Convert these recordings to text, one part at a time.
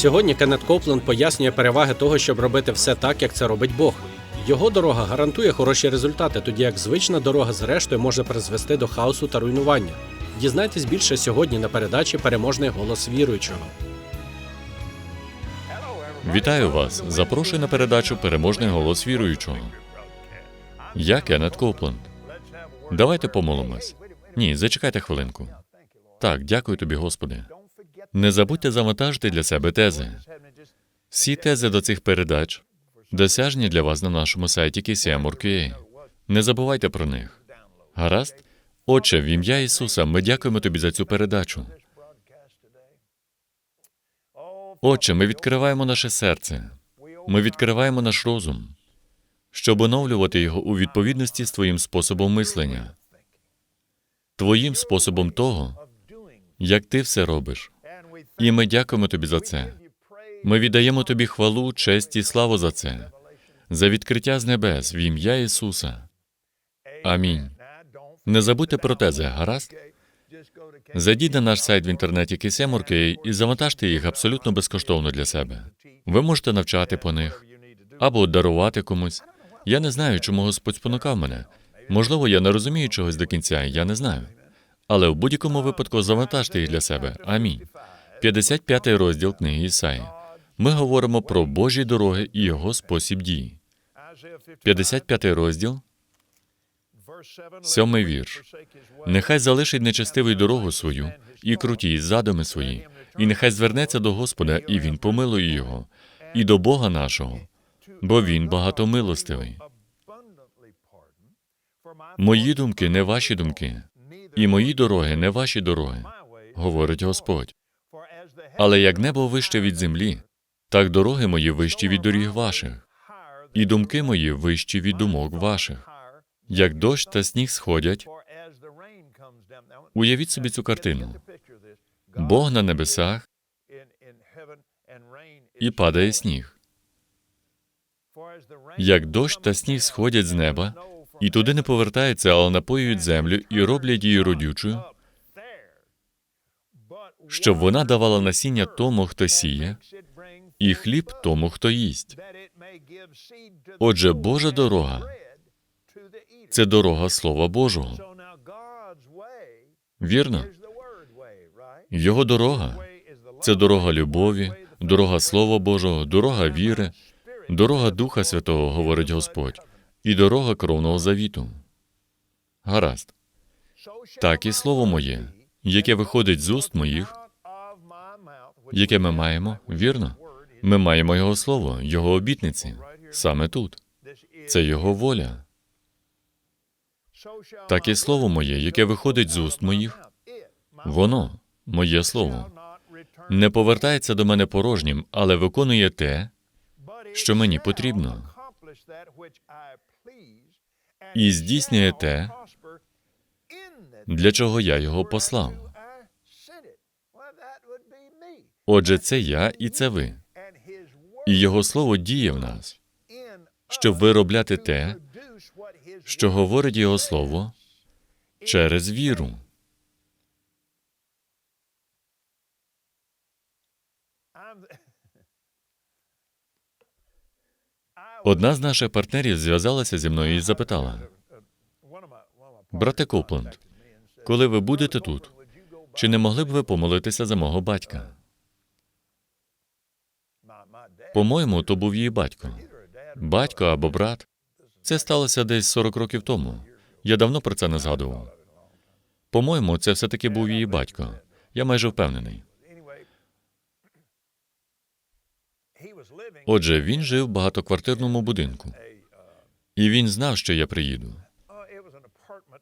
Сьогодні Кеннет Копленд пояснює переваги того, щоб робити все так, як це робить Бог. Його дорога гарантує хороші результати, тоді як звична дорога зрештою може призвести до хаосу та руйнування. Дізнайтесь більше сьогодні на передачі Переможний голос віруючого. Вітаю вас! Запрошую на передачу Переможний голос віруючого. Я Кеннет Копленд. Давайте помолимось. Ні, зачекайте хвилинку. Так, дякую тобі, Господи. Не забудьте завантажити для себе тези. Всі тези до цих передач досяжні для вас на нашому сайті KCM.org.ua. Не забувайте про них. Гаразд? Отче, в ім'я Ісуса, ми дякуємо тобі за цю передачу. Отче, ми відкриваємо наше серце, ми відкриваємо наш розум, щоб оновлювати його у відповідності з твоїм способом мислення, твоїм способом того, як ти все робиш. І ми дякуємо тобі за це. Ми віддаємо тобі хвалу, честь і славу за це, за відкриття з небес в ім'я Ісуса. Амінь. Не забудьте про тези, гаразд? Зайдіть на наш сайт в інтернеті KSM.org і завантажте їх абсолютно безкоштовно для себе. Ви можете навчати по них або дарувати комусь. Я не знаю, чому Господь спонукав мене. Можливо, я не розумію чогось до кінця, я не знаю. Але в будь-якому випадку завантажте їх для себе. Амінь. 55 розділ книги Ісаї. Ми говоримо про Божі дороги і його спосіб дії. 55 розділ, сьомий вірш. Нехай залишить нечестивий дорогу свою і круті задуми свої, і нехай звернеться до Господа, і він помилує його, і до Бога нашого, бо він багатомилостивий. Мої думки не ваші думки, і мої дороги не ваші дороги, говорить Господь. Але як небо вище від землі, так дороги мої вищі від доріг ваших, і думки мої вищі від думок ваших. Як дощ та сніг сходять, уявіть собі цю картину. Бог на небесах і падає сніг. Як дощ та сніг сходять з неба, і туди не повертаються, але напоюють землю і роблять її родючою, щоб вона давала насіння тому, хто сіє, і хліб тому, хто їсть. Отже, Божа дорога це дорога Слова Божого. Вірно? Його дорога це дорога любові, дорога Слова Божого, дорога віри, дорога Духа Святого, говорить Господь, і дорога кровного завіту. Гаразд. Так і слово моє, яке виходить з уст моїх, яке ми маємо, вірно? Ми маємо Його слово, Його обітниці саме тут. Це Його воля. Так і слово моє, яке виходить з уст моїх, воно, моє слово, не повертається до мене порожнім, але виконує те, що мені потрібно, і здійснює те, для чого я його послав. Отже, це я і це ви. І Його слово діє в нас, щоб виробляти те, що говорить Його слово, через віру. Одна з наших партнерів зв'язалася зі мною і запитала: Брате Копленд, коли ви будете тут, чи не могли б ви помолитися за мого батька? По-моєму, то був її батько. Батько або брат. Це сталося десь 40 років тому. Я давно про це не згадував. По-моєму, це все-таки був її батько. Я майже впевнений. Отже, він жив в багатоквартирному будинку, і він знав, що я приїду.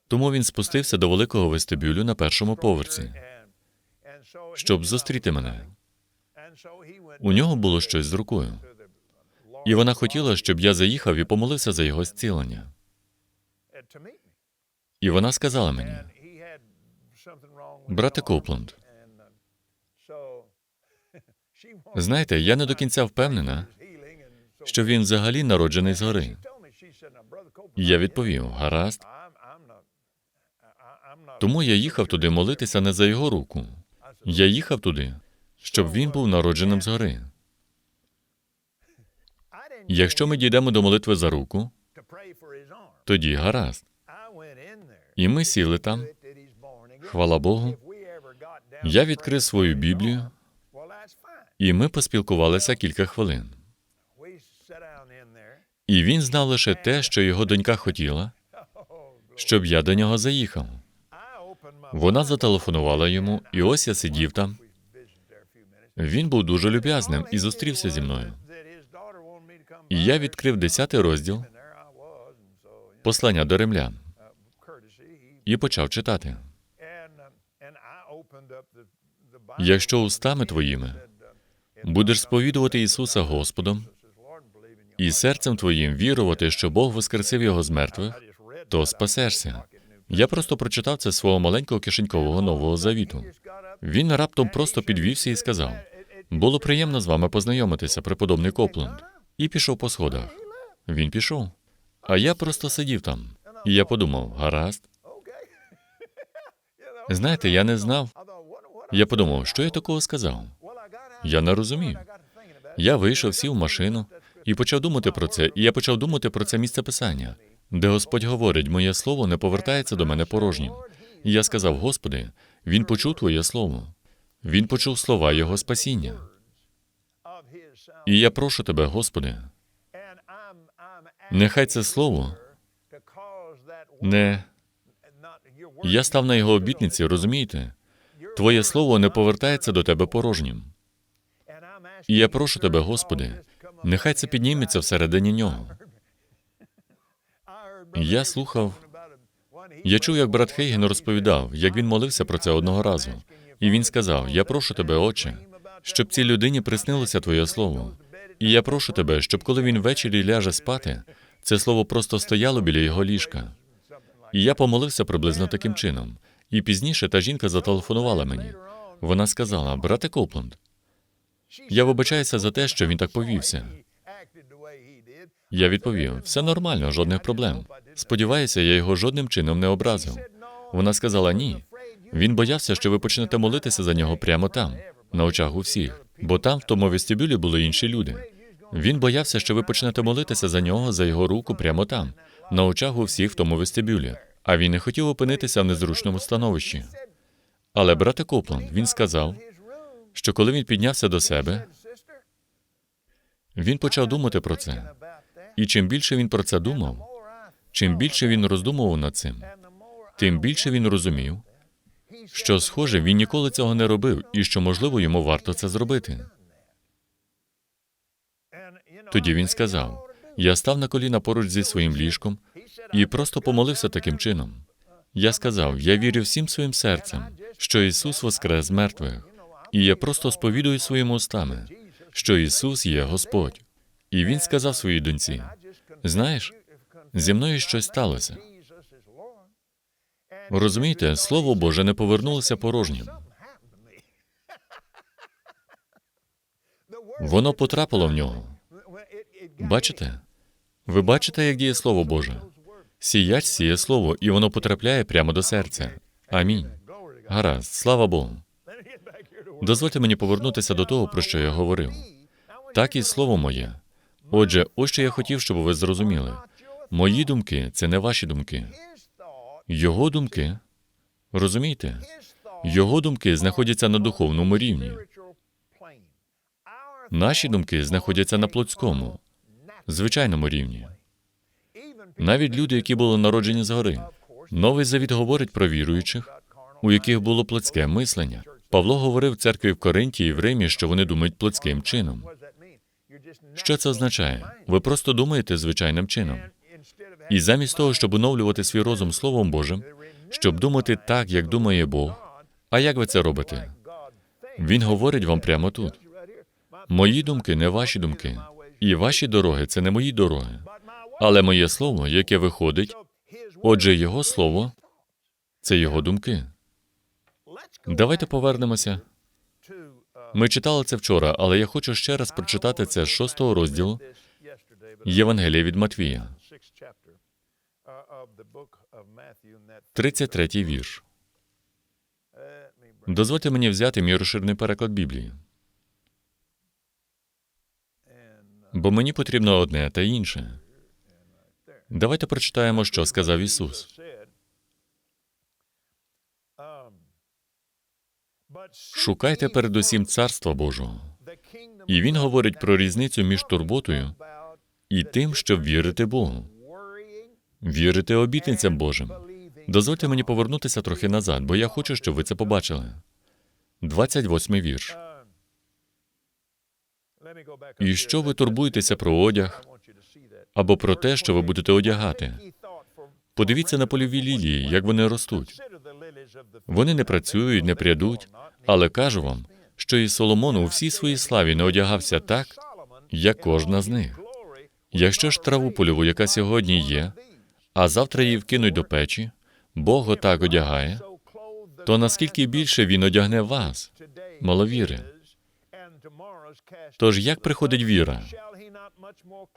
Тому він спустився до великого вестибюлю на першому поверсі, щоб зустріти мене. У нього було щось з рукою, і вона хотіла, щоб я заїхав і помолився за його зцілення. І вона сказала мені: брате Копланд, знаєте, я не до кінця впевнена, що він взагалі народжений згори. І я відповів: гаразд. Тому я їхав туди молитися не за його руку. Я їхав туди, щоб він був народженим згори. Якщо ми дійдемо до молитви за руку, тоді гаразд. І ми сіли там. Хвала Богу. Я відкрив свою Біблію, і ми поспілкувалися кілька хвилин. І він знав лише те, що його донька хотіла, щоб я до нього заїхав. Вона зателефонувала йому, і ось я сидів там. Він був дуже люб'язним і зустрівся зі мною. І я відкрив 10 розділ послання до римлян і почав читати. Якщо устами твоїми будеш сповідувати Ісуса Господом і серцем твоїм вірувати, що Бог воскресив його з мертвих, то спасешся. Я просто прочитав це свого маленького кишенькового нового завіту. Він раптом просто підвівся і сказав: було приємно з вами познайомитися, преподобний Копленд, і пішов по сходах. Він пішов. А я просто сидів там. І я подумав: гаразд. Знаєте, я не знав. Я подумав, що я такого сказав. Я не розумів. Я вийшов, сів в машину і почав думати про це, і я почав думати про це місце писання, де Господь говорить, моє слово не повертається до мене порожнім. Я сказав: Господи, він почув Твоє слово. Він почув слова Його спасіння. І я прошу тебе, Господи, нехай це слово не я став на його обітниці, розумієте? Твоє слово не повертається до тебе порожнім. І я прошу тебе, Господи, нехай це підніметься всередині нього. Я слухав. Я чув, як брат Хейген розповідав, як він молився про це одного разу. І він сказав: Я прошу тебе, Отче, щоб цій людині приснилося Твоє слово. І я прошу тебе, щоб коли він ввечері ляже спати, це слово просто стояло біля його ліжка. І я помолився приблизно таким чином. І пізніше та жінка зателефонувала мені. Вона сказала: Брате Копланд, я вибачаюся за те, що він так повівся. Я відповів: все нормально, жодних проблем. Сподіваюся, я його жодним чином не образив. Вона сказала ні. Він боявся, що ви почнете молитися за нього прямо там, на очах у всіх, бо там, в тому вестибюлі, були інші люди. Він боявся, що ви почнете молитися за нього, за його руку прямо там, на очах у всіх в тому вестибюлі. А він не хотів опинитися в незручному становищі. Але брате Копланд, він сказав, що коли він піднявся до себе, він почав думати про це. І чим більше він про це думав, чим більше він роздумував над цим, тим більше він розумів, що, схоже, він ніколи цього не робив і що, можливо, йому варто це зробити. Тоді він сказав: я став на коліна поруч зі своїм ліжком і просто помолився таким чином. Я сказав: я вірю всім своїм серцем, що Ісус воскрес з мертвих, і я просто сповідую своїми устами, що Ісус є Господь. І він сказав своїй доньці: знаєш, зі мною щось сталося. Розумієте, Слово Боже не повернулося порожнім. Воно потрапило в нього. Бачите? Ви бачите, як діє Слово Боже? Сіяч сіє слово, і воно потрапляє прямо до серця. Амінь. Гаразд, слава Богу. Дозвольте мені повернутися до того, про що я говорив. Так і слово моє. Отже, ось що я хотів, щоб ви зрозуміли. Мої думки це не ваші думки. Його думки, розумієте? Його думки знаходяться на духовному рівні. Наші думки знаходяться на плотському, звичайному рівні. Навіть люди, які були народжені згори. Новий завіт говорить про віруючих, у яких було плотське мислення. Павло говорив церкві в Коринті і в Римі, що вони думають плотським чином. Що це означає? Ви просто думаєте звичайним чином. І замість того, щоб оновлювати свій розум Словом Божим, щоб думати так, як думає Бог. А як ви це робите? Він говорить вам прямо тут. Мої думки не ваші думки, і ваші дороги це не мої дороги. Але моє слово, яке виходить, отже, його слово це його думки. Давайте повернемося. Ми читали це вчора, але я хочу ще раз прочитати це з шостого розділу Євангелія від Матвія, 33-й вірш. Дозвольте мені взяти мій розширений переклад Біблії, бо мені потрібно одне та інше. Давайте прочитаємо, що сказав Ісус. Шукайте передусім царства Божого. І він говорить про різницю між турботою і тим, щоб вірити Богу, вірити обітницям Божим. Дозвольте мені повернутися трохи назад, бо я хочу, щоб ви це побачили. 28-й вірш. І що ви турбуєтеся про одяг або про те, що ви будете одягати? Подивіться на польові лілії, як вони ростуть. Вони не працюють, не прядуть, але кажу вам, що і Соломон у всій своїй славі не одягався так, як кожна з них. Якщо ж траву польову, яка сьогодні є, а завтра її вкинуть до печі, Бог отак одягає, то наскільки більше він одягне вас, маловіри? Тож як приходить віра?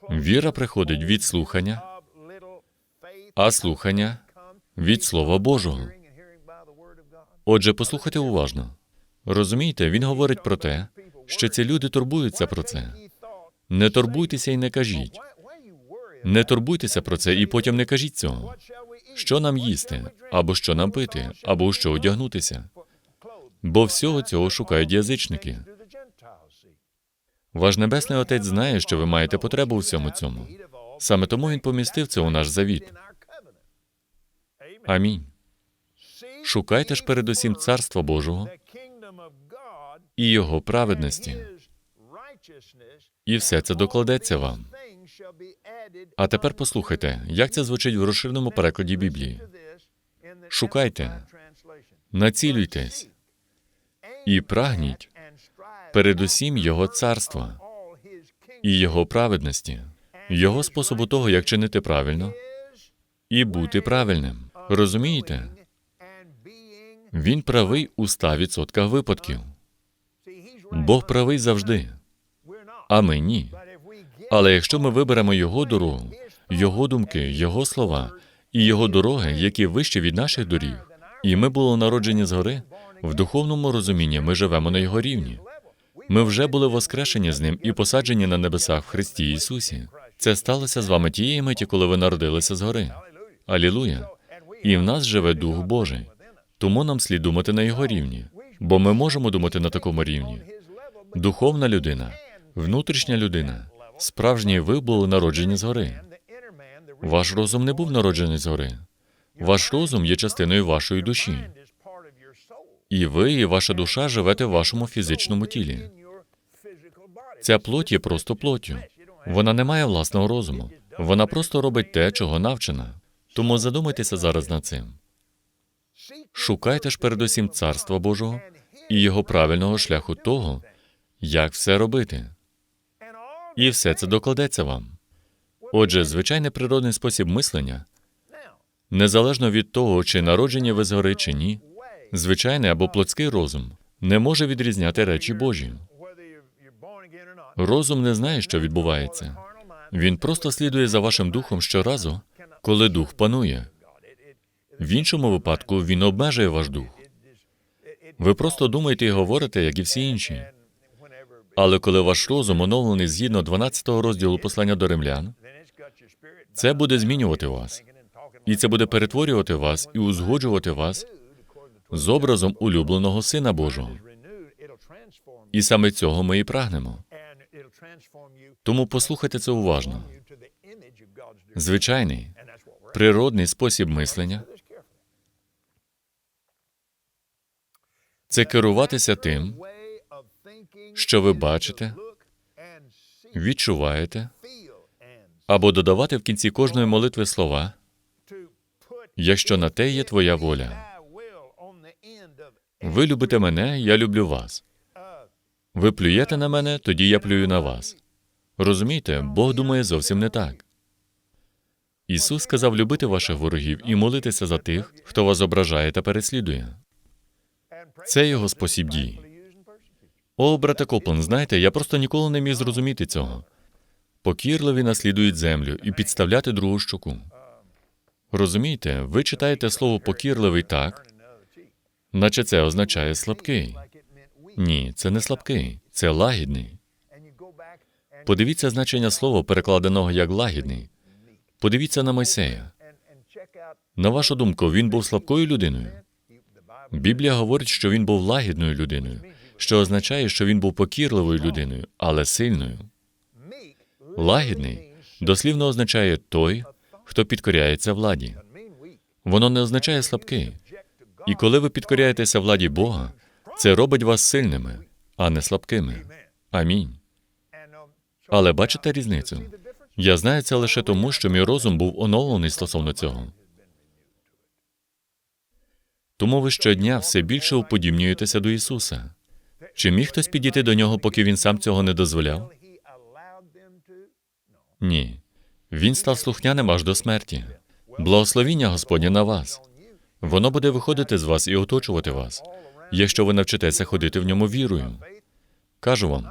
Віра приходить від слухання, а слухання від Слова Божого. Отже, послухайте уважно. Розумієте, він говорить про те, що ці люди турбуються про це. Не турбуйтеся і не кажіть. Не турбуйтеся про це і потім не кажіть цього. Що нам їсти, або що нам пити, або що одягнутися. Бо всього цього шукають язичники. Ваш небесний отець знає, що ви маєте потребу у всьому цьому. Саме тому він помістив це у наш завіт. Амінь. Шукайте ж передусім царства Божого і його праведності, і все це докладеться вам. А тепер послухайте, як це звучить в розширеному перекладі Біблії. Шукайте, націлюйтесь і прагніть передусім Його царства і Його праведності, Його способу того, як чинити правильно і бути правильним. Розумієте? Він правий у 100% випадків. Бог правий завжди, а ми ні. Але якщо ми виберемо Його дорогу, Його думки, Його слова і Його дороги, які вищі від наших доріг, і ми були народжені згори, в духовному розумінні ми живемо на Його рівні. Ми вже були воскрешені з ним і посаджені на небесах в Христі Ісусі. Це сталося з вами тієї миті, коли ви народилися згори. Алілуя! І в нас живе Дух Божий. Тому нам слід думати на його рівні, бо ми можемо думати на такому рівні. Духовна людина, внутрішня людина, справжній ви були народжені згори. Ваш розум не був народжений згори. Ваш розум є частиною вашої душі. І ви, і ваша душа живете в вашому фізичному тілі. Ця плоть є просто плоттю. Вона не має власного розуму. Вона просто робить те, чого навчена. Тому задумайтеся зараз над цим. Шукайте ж передусім царства Божого і його правильного шляху того, як все робити. І все це докладеться вам. Отже, звичайний природний спосіб мислення, незалежно від того, чи народжені ви згори чи ні, звичайний або плотський розум не може відрізняти речі Божі. Розум не знає, що відбувається. Він просто слідує за вашим духом щоразу, коли дух панує. В іншому випадку він обмежує ваш дух. Ви просто думаєте і говорите, як і всі інші. Але коли ваш розум оновлений згідно 12 розділу послання до римлян, це буде змінювати вас. І це буде перетворювати вас і узгоджувати вас з образом улюбленого Сина Божого. І саме цього ми і прагнемо. Тому послухайте це уважно. Звичайний, природний спосіб мислення це керуватися тим, що ви бачите, відчуваєте, або додавати в кінці кожної молитви слова, якщо на те є твоя воля. Ви любите мене, я люблю вас. Ви плюєте на мене, тоді я плюю на вас. Розумієте, Бог думає зовсім не так. Ісус сказав любити ваших ворогів і молитися за тих, хто вас ображає та переслідує. Це його спосіб дії. О, брате Коплен, знаєте, я просто ніколи не міг зрозуміти цього. Покірливі наслідують землю і підставляти другу щоку. Розумієте, ви читаєте слово покірливий так, наче це означає слабкий. Ні, це не слабкий, це лагідний. Подивіться значення слова, перекладеного як лагідний. Подивіться на Мойсея. На вашу думку, він був слабкою людиною? Біблія говорить, що він був лагідною людиною, що означає, що він був покірливою людиною, але сильною. Лагідний дослівно означає той, хто підкоряється владі. Воно не означає слабкий. І коли ви підкоряєтеся владі Бога, це робить вас сильними, а не слабкими. Амінь. Але бачите різницю? Я знаю це лише тому, що мій розум був оновлений стосовно цього. Тому ви щодня все більше уподібнюєтеся до Ісуса. Чи міг хтось підійти до нього, поки він сам цього не дозволяв? Ні. Він став слухняним аж до смерті. Благословіння Господнє на вас. Воно буде виходити з вас і оточувати вас, якщо ви навчитеся ходити в ньому вірою. Кажу вам,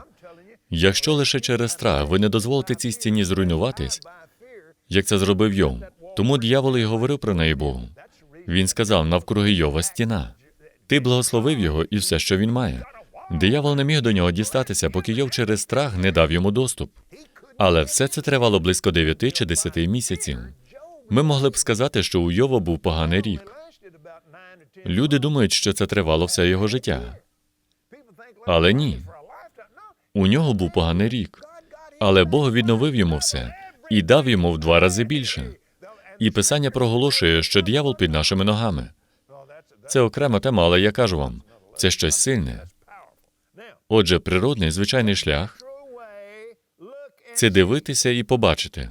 якщо лише через страх ви не дозволите цій стіні зруйнуватись, як це зробив Йов, тому дьявол і говорив про неї Богу. Він сказав навкруги Йова стіна. Ти благословив його і все, що він має. Диявол не міг до нього дістатися, поки Йов через страх не дав йому доступ. Але все це тривало близько 9 чи 10 місяців. Ми могли б сказати, що у Йова був поганий рік. Люди думають, що це тривало все його життя. Але ні. У нього був поганий рік. Але Бог відновив йому все і дав йому в два рази більше. І писання проголошує, що диявол під нашими ногами. Це окрема тема, але я кажу вам, це щось сильне. Отже, природний звичайний шлях це дивитися і побачити.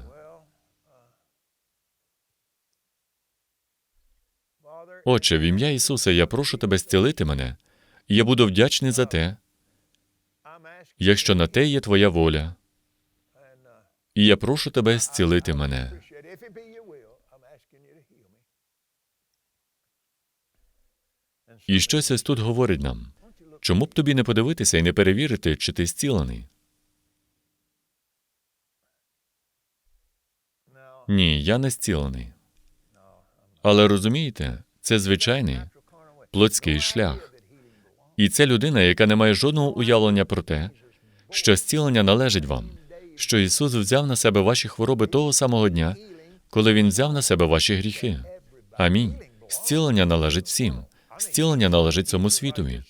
Отче, в ім'я Ісуса, я прошу тебе зцілити мене, і я буду вдячний за те, якщо на те є твоя воля. І я прошу тебе зцілити мене. І щось ось тут говорить нам. Чому б тобі не подивитися і не перевірити, чи ти зцілений? Ні, я не зцілений. Але розумієте, це звичайний плотський шлях. І це людина, яка не має жодного уявлення про те, що зцілення належить вам, що Ісус взяв на себе ваші хвороби того самого дня, коли Він взяв на себе ваші гріхи. Амінь. Зцілення належить всім. Зцілення належить цьому світові.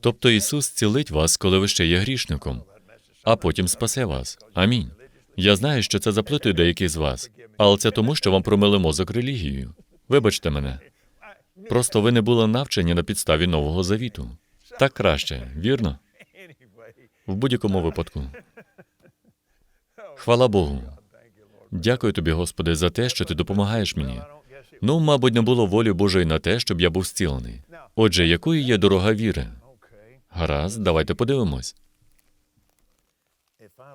Тобто Ісус зцілить вас, коли ви ще є грішником, а потім спасе вас. Амінь. Я знаю, що це заплитує деяких з вас, але це тому, що вам промили мозок релігією. Вибачте мене. Просто ви не були навчені на підставі Нового Завіту. Так краще, вірно? В будь-якому випадку. Хвала Богу. Дякую тобі, Господи, за те, що ти допомагаєш мені. Ну, мабуть, не було волі Божої на те, щоб я був зцілений. Отже, якою є дорога віри? Гаразд, давайте подивимось.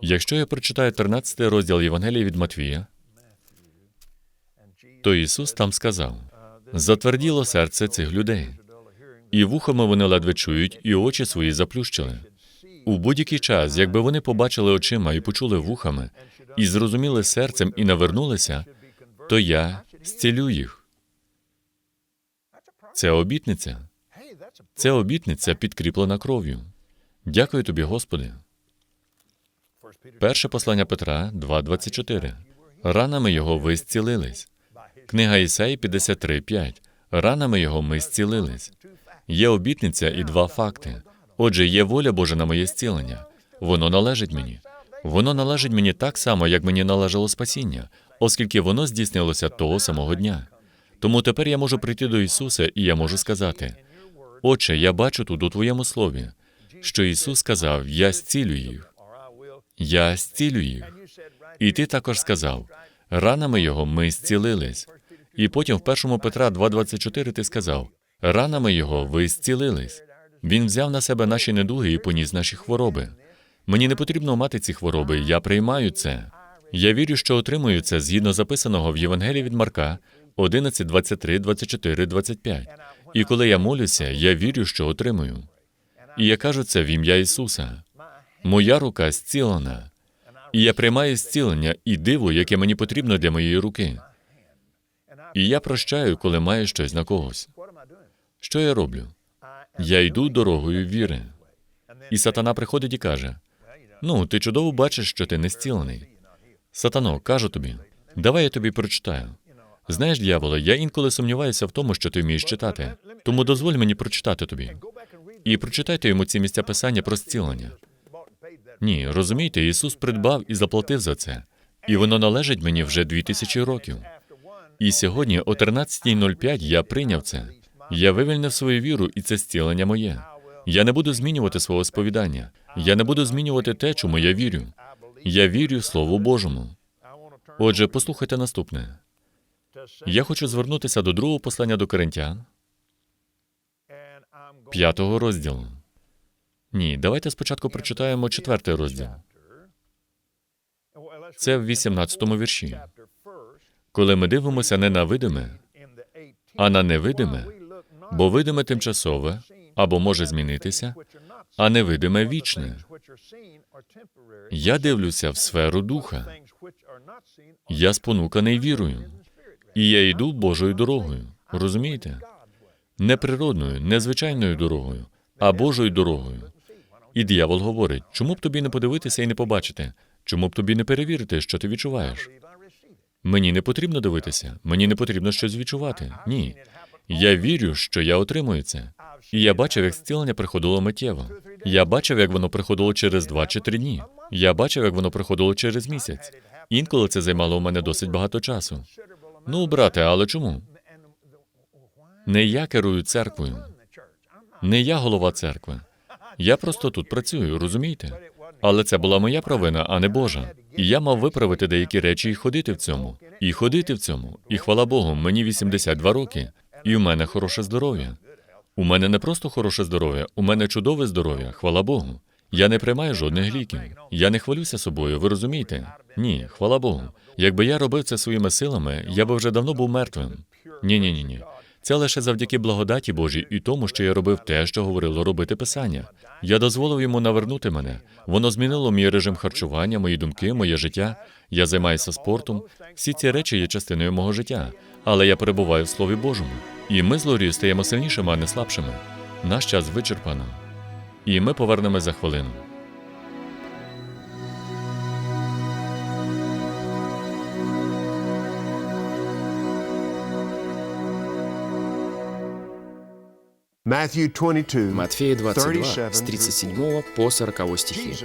Якщо я прочитаю 13 розділ Євангелія від Матвія, то Ісус там сказав: затверділо серце цих людей, і вухами вони ледве чують, і очі свої заплющили. У будь-який час, якби вони побачили очима і почули вухами, і зрозуміли серцем і навернулися, то я зцілюй їх. Це обітниця. Це обітниця підкріплена кров'ю. Дякую тобі, Господи. Перше послання Петра 2.24. Ранами його ви зцілились. Книга Ісаї 53.5. Ранами його ми зцілились. Є обітниця і два факти. Отже, є воля Божа на моє зцілення. Воно належить мені. Воно належить мені так само, як мені належало спасіння, оскільки воно здійснилося того самого дня. Тому тепер я можу прийти до Ісуса і я можу сказати: Отче, я бачу тут у Твоєму слові, що Ісус сказав: Я зцілю їх. Я зцілю їх. І ти також сказав: ранами його ми зцілились. І потім в 1 Петра 2.24 ти сказав: ранами його ви зцілились. Він взяв на себе наші недуги і поніс наші хвороби. Мені не потрібно мати ці хвороби, я приймаю це. Я вірю, що отримую це згідно записаного в Євангелії від Марка 11, 23, 24, 25. І коли я молюся, я вірю, що отримую. І я кажу це в ім'я Ісуса. Моя рука зцілена. І я приймаю зцілення і диво, яке мені потрібно для моєї руки. І я прощаю, коли маю щось на когось. Що я роблю? Я йду дорогою віри. І сатана приходить і каже: Ну, ти чудово бачиш, що ти не зцілений. Сатано, кажу тобі, давай я тобі прочитаю. Знаєш, дьяволе, я інколи сумніваюся в тому, що ти вмієш читати. Тому дозволь мені прочитати тобі. І прочитайте йому ці місця писання про зцілення. Ні, розумієте, Ісус придбав і заплатив за це. І воно належить мені вже дві тисячі років. І сьогодні, о 13.05, я прийняв це. Я вивільнив свою віру, і це зцілення моє. Я не буду змінювати свого сповідання. Я не буду змінювати те, чому я вірю. Я вірю Слову Божому. Отже, послухайте наступне. Я хочу звернутися до другого послання до Коринтян, п'ятого розділу. Ні, давайте спочатку прочитаємо четвертий розділ. Це в 18-му вірші. Коли ми дивимося не на видиме, а на невидиме, бо видиме тимчасове або може змінитися, а невидиме вічне. Я дивлюся в сферу духа. Я спонуканий вірою, і я йду Божою дорогою. Розумієте? Не природною, не дорогою, а Божою дорогою. І диявол говорить: чому б тобі не подивитися і не побачити? Чому б тобі не перевірити, що ти відчуваєш? Мені не потрібно дивитися, мені не потрібно щось відчувати. Ні. Я вірю, що я отримую це. І я бачив, як зцілення приходило миттєво. Я бачив, як воно приходило через два чи три дні. Я бачив, як воно приходило через місяць. Інколи це займало у мене досить багато часу. Ну, брате, але чому? Не я керую церквою, не я голова церкви. Я просто тут працюю, розумієте? Але це була моя провина, а не Божа. І я мав виправити деякі речі і ходити в цьому, і ходити в цьому. І хвала Богу, мені 82 роки, і в мене хороше здоров'я. У мене не просто хороше здоров'я, у мене чудове здоров'я, хвала Богу. Я не приймаю жодних ліків. Я не хвалюся собою, ви розумієте? Ні, хвала Богу. Якби я робив це своїми силами, я би вже давно був мертвим. Ні, ні, ні, ні. Це лише завдяки благодаті Божій і тому, що я робив те, що говорило робити писання. Я дозволив йому навернути мене. Воно змінило мій режим харчування, мої думки, моє життя. Я займаюся спортом. Всі ці речі є частиною мого життя. Але я перебуваю в Слові Божому. І ми з Лорією стаємо сильнішими, а не слабшими. Наш час вичерпано. І ми повернемось за хвилину. Матфея 22, с 37 37 по 40 стихи.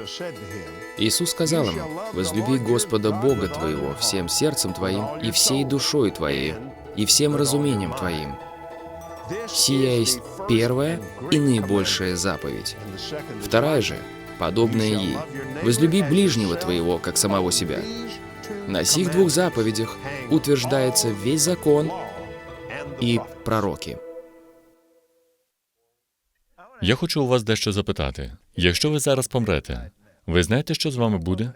Иисус сказал ему, «Возлюби Господа Бога твоего всем сердцем твоим и всей душой твоей, и всем разумением твоим». Сия есть первая и наибольшая заповедь. Вторая же, подобная ей, «Возлюби ближнего твоего, как самого себя». На сих двух заповедях утверждается весь закон и пророки. Я хочу у вас дещо запитати. Якщо ви зараз помрете, ви знаєте, що з вами буде?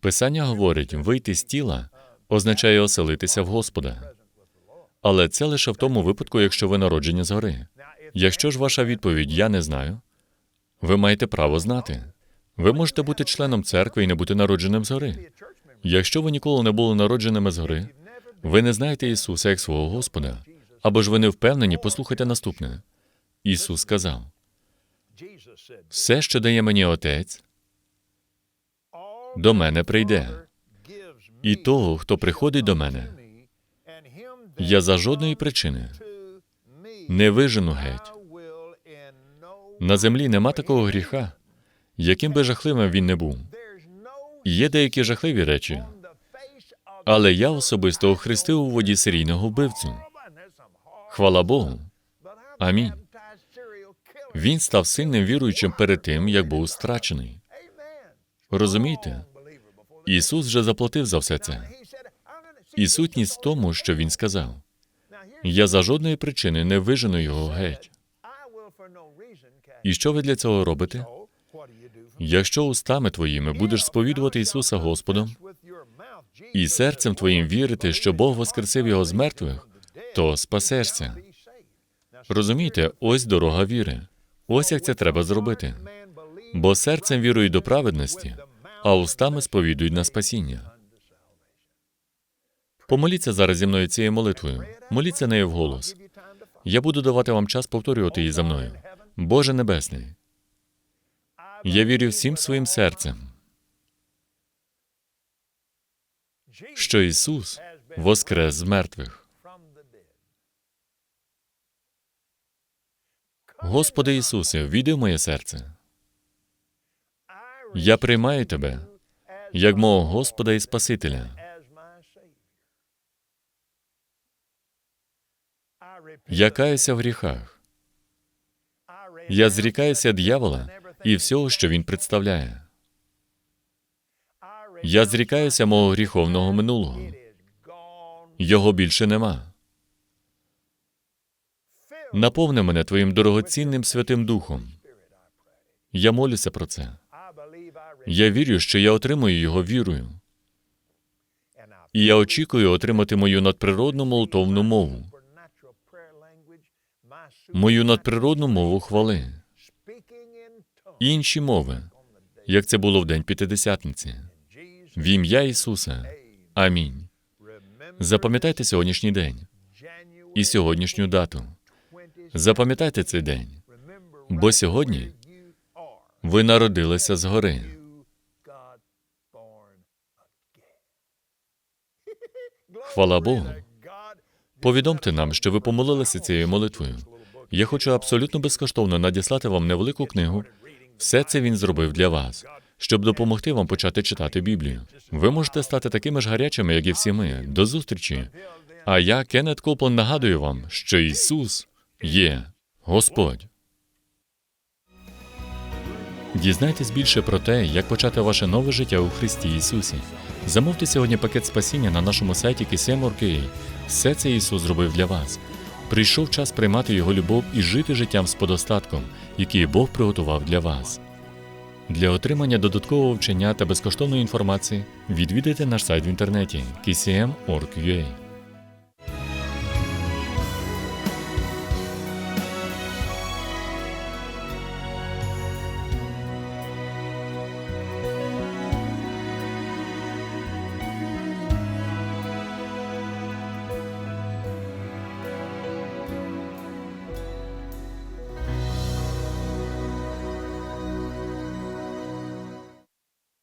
Писання говорить, вийти з тіла означає оселитися в Господа. Але це лише в тому випадку, якщо ви народжені згори. Якщо ж ваша відповідь я не знаю, ви маєте право знати. Ви можете бути членом церкви і не бути народженим згори. Якщо ви ніколи не були народженими згори, Ви не знаєте Ісуса як свого Господа, або ж ви не впевнені, послухайте наступне. Ісус сказав: все, що дає мені Отець, до мене прийде. І того, хто приходить до мене, я за жодної причини не вижену геть. На землі нема такого гріха, яким би жахливим він не був. Є деякі жахливі речі, але я особисто охрестив у воді серійного вбивцю. Хвала Богу. Амінь. Він став сильним віруючим перед тим, як був страчений. Розумієте? Ісус вже заплатив за все це. І сутність в тому, що Він сказав: я за жодної причини не вижену його геть. І що ви для цього робите? Якщо устами твоїми будеш сповідувати Ісуса Господом і серцем твоїм вірити, що Бог воскресив його з мертвих, то спасешся. Розумієте, ось дорога віри. Ось як це треба зробити. Бо серцем вірують до праведності, а устами сповідують на спасіння. Помоліться зараз зі мною цією молитвою. Моліться нею вголос. Я буду давати вам час повторювати її за мною. Боже Небесний, я вірю всім своїм серцем, що Ісус воскрес з мертвих. Господи Ісусе, війди в моє серце. Я приймаю Тебе як мого Господа і Спасителя. Я каюся в гріхах. Я зрікаюся дьявола і всього, що він представляє. Я зрікаюся мого гріховного минулого. Його більше нема. Наповни мене Твоїм дорогоцінним Святим Духом. Я молюся про це. Я вірю, що я отримую його вірою. І я очікую отримати мою надприродну молитовну мову, мою надприродну мову хвали, інші мови, як це було в день П'ятидесятниці. В ім'я Ісуса. Амінь. Запам'ятайте сьогоднішній день і сьогоднішню дату. Запам'ятайте цей день, бо сьогодні ви народилися згори. Хвала Богу. Повідомте нам, що ви помолилися цією молитвою. Я хочу абсолютно безкоштовно надіслати вам невелику книгу. Все це він зробив для вас, щоб допомогти вам почати читати Біблію. Ви можете стати такими ж гарячими, як і всі ми. До зустрічі. А я, Кеннет Коплан, нагадую вам, що Ісус є Господь. Дізнайтесь більше про те, як почати ваше нове життя у Христі Ісусі. Замовте сьогодні пакет спасіння на нашому сайті KCM.org.ua. Все це Ісус зробив для вас. Прийшов час приймати Його любов і жити життям з подостатком, який Бог приготував для вас. Для отримання додаткового вчення та безкоштовної інформації відвідайте наш сайт в інтернеті kcm.org.ua.